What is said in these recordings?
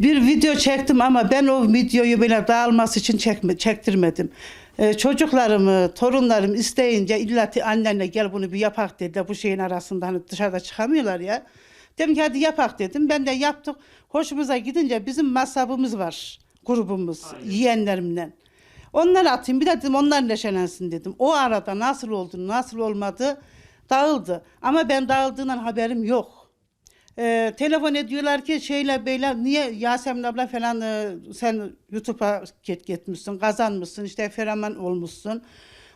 Bir video çektim ama ben o videoyu böyle dağılması için çekme, çektirmedim. Ee, çocuklarımı, torunlarım isteyince illa annenle gel bunu bir yapak dediler. Bu şeyin arasında hani dışarıda çıkamıyorlar ya. Dedim ki hadi yapak dedim. Ben de yaptık. Hoşumuza gidince bizim masabımız var. Grubumuz, yeğenlerimle. Onları atayım bir de dedim onlar neşelensin dedim. O arada nasıl oldu, nasıl olmadı dağıldı. Ama ben dağıldığından haberim yok. Ee, telefon ediyorlar ki şeyle beyler niye Yasemin abla falan e, sen YouTube'a git gitmişsin kazanmışsın işte fenomen olmuşsun.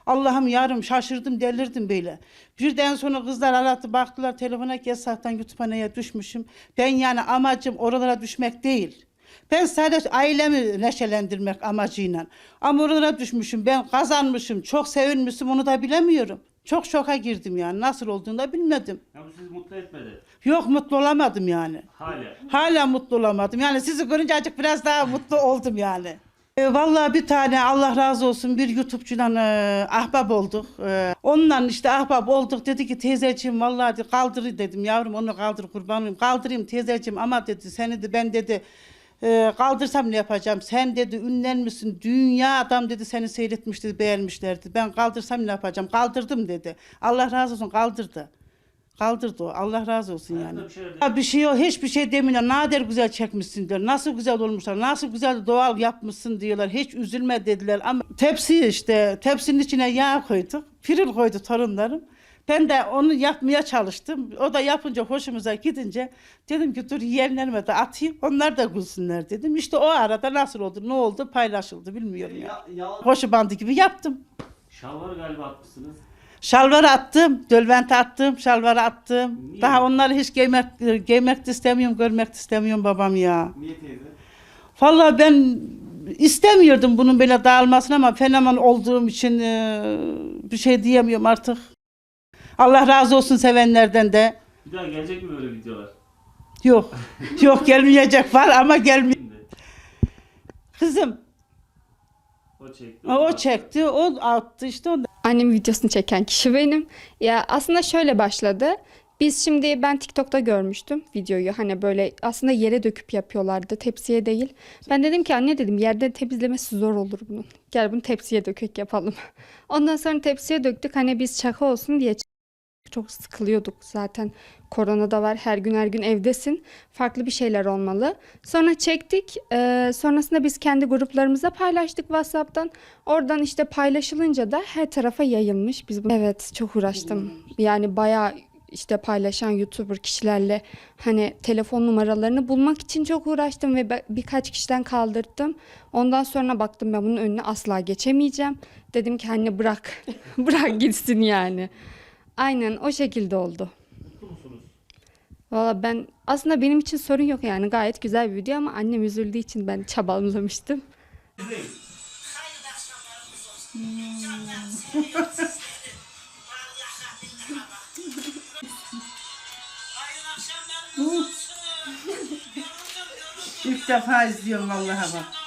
Allah'ım yarım şaşırdım delirdim böyle. Birden sonra kızlar aradı baktılar telefona Gesak'tan YouTube'a neye düşmüşüm. Ben yani amacım oralara düşmek değil. Ben sadece ailemi neşelendirmek amacıyla. Ama oralara düşmüşüm ben kazanmışım çok sevinmişim onu da bilemiyorum. Çok şoka girdim yani nasıl olduğunu da bilmedim. Ya bu sizi mutlu etmedi. Yok mutlu olamadım yani. Hala. Hala mutlu olamadım. Yani sizi görünce azıcık biraz daha mutlu oldum yani. E, vallahi bir tane Allah razı olsun bir YouTube'cudan e, ahbap olduk. E, onunla işte ahbap olduk. Dedi ki teyzeciğim vallahi dedi, kaldır dedim yavrum onu kaldır kurban olayım. Kaldırayım teyzeciğim ama dedi seni de ben dedi e, kaldırsam ne yapacağım? Sen dedi ünlenmişsin. Dünya adam dedi seni seyretmiş dedi beğenmişlerdi. Ben kaldırsam ne yapacağım? Kaldırdım dedi. Allah razı olsun kaldırdı. Kaldırdı o. Allah razı olsun yani. Ya bir şey yok, hiçbir şey demiyorlar. Nadir güzel çekmişsin diyor. Nasıl güzel olmuşlar, nasıl güzel doğal yapmışsın diyorlar. Hiç üzülme dediler ama tepsi işte, tepsinin içine yağ koyduk. Piril koydu torunlarım. Ben de onu yapmaya çalıştım. O da yapınca hoşumuza gidince dedim ki dur yeğenlerime de atayım. Onlar da gülsünler dedim. İşte o arada nasıl oldu, ne oldu paylaşıldı bilmiyorum ya. Ya, yalan Hoşu bandı gibi yaptım. Şalvar galiba atmışsınız. Şalvar attım, dölvent attım, şalvar attım. Niye? Daha onları hiç giymek, giymek istemiyorum, görmek istemiyorum babam ya. niye teyze? Vallahi ben istemiyordum bunun böyle dağılmasını ama fenomen olduğum için e, bir şey diyemiyorum artık. Allah razı olsun sevenlerden de. Bir daha gelecek mi böyle videolar? Yok, yok gelmeyecek var ama gelmiyor. Kızım o çekti. o çekti, o attı işte. O Annem videosunu çeken kişi benim. Ya aslında şöyle başladı. Biz şimdi ben TikTok'ta görmüştüm videoyu. Hani böyle aslında yere döküp yapıyorlardı. Tepsiye değil. Ben dedim ki anne dedim yerde temizlemesi zor olur bunun. Gel bunu tepsiye dökük yapalım. Ondan sonra tepsiye döktük. Hani biz şaka olsun diye çok sıkılıyorduk zaten. Korona da var. Her gün her gün evdesin. Farklı bir şeyler olmalı. Sonra çektik. Ee, sonrasında biz kendi gruplarımıza paylaştık WhatsApp'tan. Oradan işte paylaşılınca da her tarafa yayılmış. Biz bu... Evet çok uğraştım. Yani bayağı işte paylaşan YouTuber kişilerle hani telefon numaralarını bulmak için çok uğraştım ve birkaç kişiden kaldırdım. Ondan sonra baktım ben bunun önüne asla geçemeyeceğim. Dedim ki anne bırak. bırak gitsin yani. Aynen o şekilde oldu. Mutlu musunuz? Valla ben aslında benim için sorun yok yani gayet güzel bir video ama annem üzüldüğü için ben çabalamıştım. İlk defa izliyorum vallahi bak.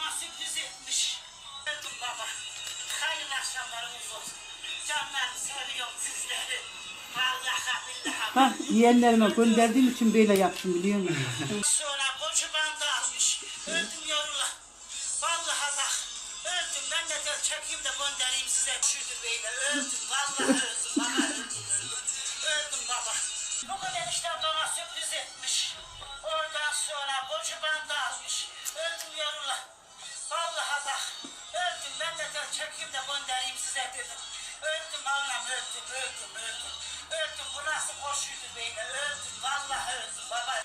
Bak yeğenlerime gönderdiğim için böyle yaptım biliyor musun? Sonra koçu bandı almış. Öldüm yorula. Vallahi bak. Öldüm. Ben de de çekeyim de göndereyim size. Üşüdüm böyle. Öldüm. Vallahi öldüm. Baba öldüm. Öldüm, öldüm baba. Bugün eniştem bana sürpriz etmiş. Oradan sonra koçu bandı almış. Öldüm yorula. Vallahi bak. Öldüm. Ben de de çekeyim de göndereyim size dedim. Öldüm Allah'ım öldüm. Öldüm. xulasi qo'shib yurmanglar o'zi vallahi o'zi baba.